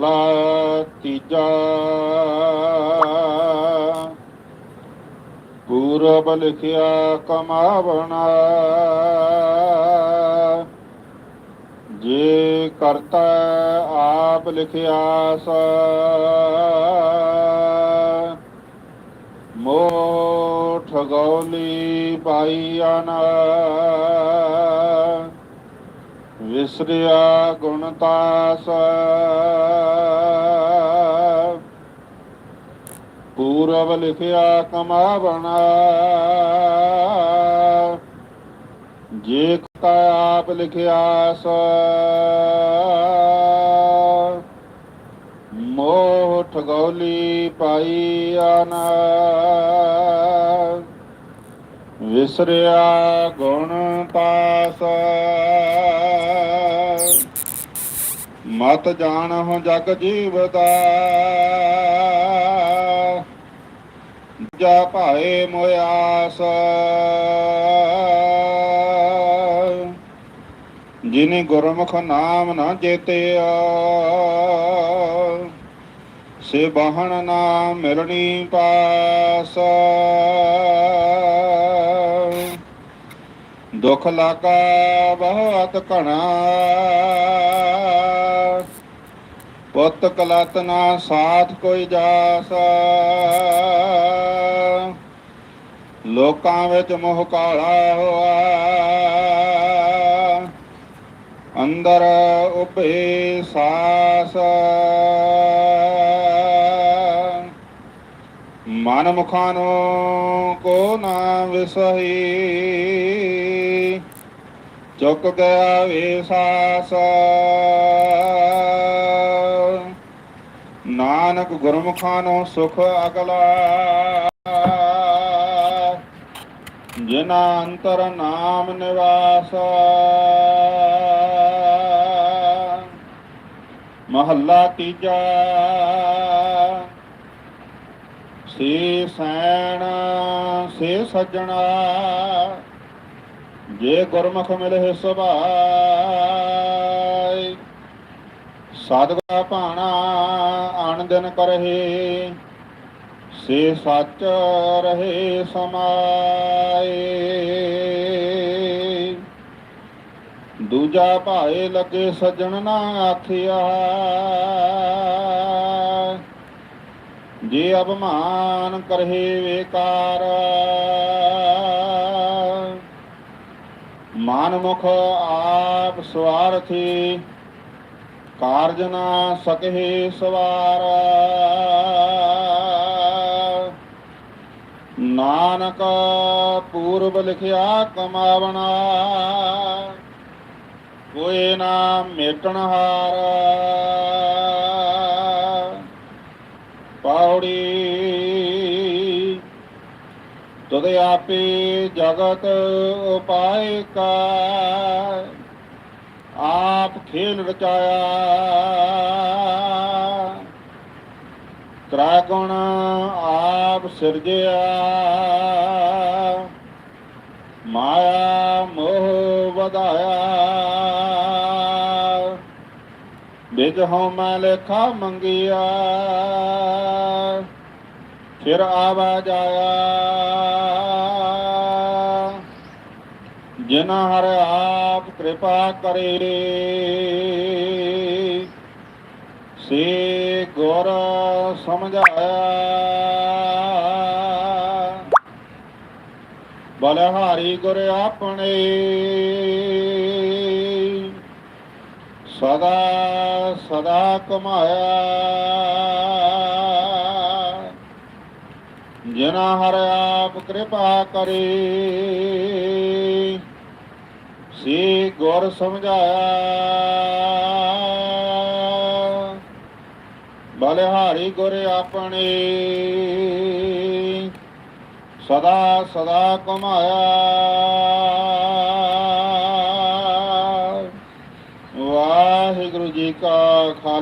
ਮਹੱਲਾ ਤੀਜਾ। ਪੂਰਬ ਲਿਖਿਆ ਕਮਾਵਣਾ। ਜੇ ਕਰਤਾ ਆਪ ਲਿਖਿਆ ਸਾ। ਮੋਠ ਗੌਲੀ ਪਾਈਆਨਾ ਵਿਸਰਿਆ ਗੁਣਤਾਸ ਪੂਰਬ ਲਿਖਿਆ ਕਮਾਵਣਾ। ਜੇ ਕਾ ਆਪ ਲਿਖਿਆ ਸ। ਮੋਹ ਠਗੌਲੀ ਪਾਈ ਆਨਾ ਵਿਸਰਿਆ ਗੁਣ ਪਾਸ ਮਤ ਜਾਣਹੁ ਜਗ ਜੀਵਦਾ ਜਾ ਭਾਏ ਮੋਆਸ ਜਿਨੇ ਗੁਰਮੁਖ ਨਾਮ ਨਾ ਜੇਤਿਆ, ਸੇ ਬਾਹਣ ਨਾ ਮਿਲਣੀ ਪਾਸ। ਦੁਖ ਲਾਗਾ ਬਹੁਤ ਘਣਾ। ਪੁੱਤ ਕਲਤ ਨਾ ਸਾਥ ਕੋਈ ਜਾਸ। ਲੋਕਾਂ ਵਿੱਚ ਮੋਹ ਕਾਲਾ ਹੋਆ। ਅੰਦਰ ਉਭੇ ਸਾਸ। ਮਨ ਮੁਖਾਂ ਨੂੰ ਕੋ ਨਾ ਵਿਸਹੀ। ਚੁੱਕ ਗਿਆ ਵੇ ਸਾਸ। ਨਾਨਕ ਗੁਰਮੁਖਾਂ ਨੂੰ ਸੁਖ ਅਗਲਾ। ਜਿਨਾ ਅੰਤਰ ਨਾਮ ਨਿਵਾਸ। ਮਹੱਲਾ ਤੀਜਾ। ਸੇ ਸੈਣ, ਸੇ ਸੱਜਣਾ। ਜੇ ਗੁਰਮੁਖ ਮਿਲੇ ਸੁਭਾ ਸਾਧਗਾ ਭਾਣਾ ਆਣ ਦਿਨ ਸੇ ਸੱਚ ਰਹੇ ਸਮਾਏ। ਦੂਜਾ ਭਾਏ ਲੱਗੇ ਸੱਜਣ ਨਾ ਆਖਿਆ ਜੇ ਅਭਮਾਨ ਕਰਹਿ ਵੇਕਾਰ। ਮਾਨਮੁਖ ਆਪ ਸਵਾਰਥੀ। ਕਾਰਜ ਨਾ ਸਕਹਿ ਸਵਾਰ। ਨਾਨਕ ਪੂਰਬ ਲਿਖਿਆ ਕਮਾਵਣਾ ਕੋਈ ਨਾ ਮੇਟਣ ਹਾਰ। ਪੌੜੀ ਤੁਧ ਆਪੇ ਜਗਤ ਉਪਾਇ ਕਾ ਖੇਲ ਰਚਾਇਆ। ਤ੍ਰੈ ਗੁਣ ਆਪ ਸਿਰਜਿਆ। ਮਾਇਆ ਮੋਹ ਵਧਾਇਆ। ਵਿਜ ਹਉ ਮੈਂ ਲੇਖਾ ਮੰਗਿਆ। ਫਿਰ ਆਵਾ ਜਾਇਆ। ਜਿਨ ਹਰ ਆਪ ਕਿਰਪਾ ਕਰੇ। ਸੇ ਗੁਰ ਸਮਝਾਇਆ। ਬਲਹਾਰੀ ਗੁਰ ਆਪਣੇ। ਸਦਾ ਸਦਾ ਕਮਾਇਆ। ਜਿਨਾ ਹਰ ਆਪ ਕਿਰਪਾ ਕਰੇ। ਸੇ ਗੁਰ ਸਮਝਾਇਆ। ਬਲਿਹਾਰੀ ਗੁਰ ਆਪਣੇ ਸਦਾ ਸਦਾ ਕਮਾਇਆ ਵਾਹਿਗੁਰੂ ਜੀ ਕਾ ਖਾਲਸਾ।